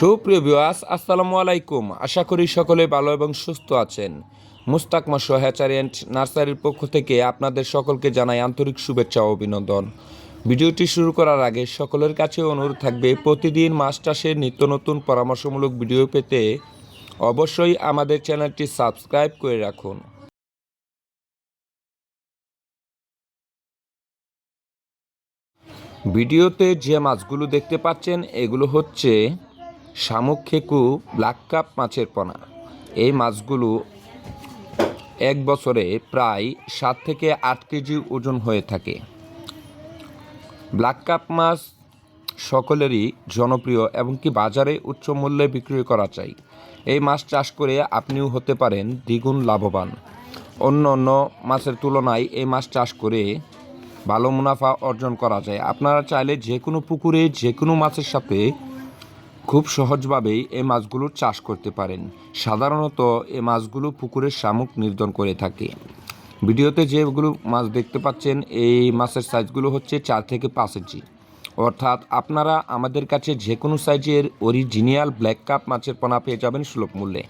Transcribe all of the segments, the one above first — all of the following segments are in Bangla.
সুপ্রিয় বিওয়াস আসসালামু আলাইকুম। আশা করি সকলে ভালো এবং সুস্থ আছেন। মুস্তাক মাসো অ্যান্ড নার্সারির পক্ষ থেকে আপনাদের সকলকে জানাই আন্তরিক শুভেচ্ছা ও অভিনন্দন। ভিডিওটি শুরু করার আগে সকলের কাছে অনুরোধ থাকবে, প্রতিদিন মাছ চাষের নিত্য নতুন পরামর্শমূলক ভিডিও পেতে অবশ্যই আমাদের চ্যানেলটি সাবস্ক্রাইব করে রাখুন। ভিডিওতে যে মাছগুলো দেখতে পাচ্ছেন, এগুলো হচ্ছে শামুক খেকু ব্ল্যাক কাপ মাছের পোনা। এই মাছগুলো এক বছরে প্রায় সাত থেকে আট কেজি ওজন হয়ে থাকে। ব্ল্যাক কাপ মাছ সকলেরই জনপ্রিয় এবং কি বাজারে উচ্চ মূল্যে বিক্রি করা চাই। এই মাছ চাষ করে আপনিও হতে পারেন দ্বিগুণ লাভবান। অন্য অন্য মাছের তুলনায় এই মাছ চাষ করে ভালো মুনাফা অর্জন করা যায়। আপনারা চাইলে যে কোনো পুকুরে যে কোনো মাছের সাথে খুব সহজভাবেই এই মাছগুলোর চাষ করতে পারেন। সাধারণত এই মাছগুলো পুকুরের শামুক নির্ধারণ করে থাকে। ভিডিওতে যেগুলো মাছ দেখতে পাচ্ছেন, এই মাছের সাইজগুলো হচ্ছে চার থেকে পাঁচ ইঞ্চি। অর্থাৎ আপনারা আমাদের কাছে যে কোনো সাইজের অরিজিনিয়াল ব্ল্যাক কাপ মাছের পোনা পেয়ে যাবেন সুলভ মূল্যে।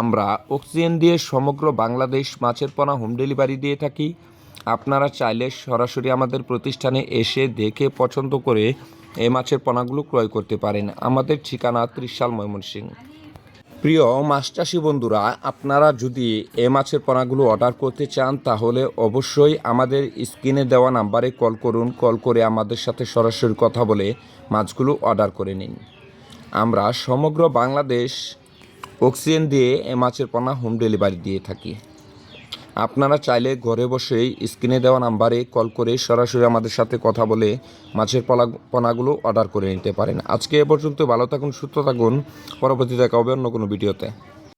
আমরা অক্সিজেন দিয়ে সমগ্র বাংলাদেশ মাছের পোনা হোম ডেলিভারি দিয়ে থাকি। আপনারা চাইলে সরাসরি আমাদের প্রতিষ্ঠানে এসে দেখে পছন্দ করে এই মাছের পোনাগুলো ক্রয় করতে পারেন। আমাদের ঠিকানা ত্রিশাল ময়মনসিংহ প্রিয় মাছ চাষি বন্ধুরা, আপনারা যদি এ মাছের পোনাগুলো অর্ডার করতে চান, তাহলে অবশ্যই আমাদের স্ক্রিনে দেওয়া নাম্বারে কল করুন। কল করে আমাদের সাথে সরাসরি কথা বলে মাছগুলো অর্ডার করে নিন। আমরা সমগ্র বাংলাদেশ অক্সিজেন দিয়ে এ মাছের পোনা হোম ডেলিভারি দিয়ে থাকি। আপনারা চাইলে ঘরে বসেই স্ক্রিনে দেওয়া নাম্বারে কল করে সরাসরি আমাদের সাথে কথা বলে মাছের পলা পনাগুলো অর্ডার করে নিতে পারেন। আজকে এ পর্যন্ত ভালো থাকুন, সুস্থ থাকুন। পরবর্তী দেখা হবে অন্য কোনো ভিডিওতে।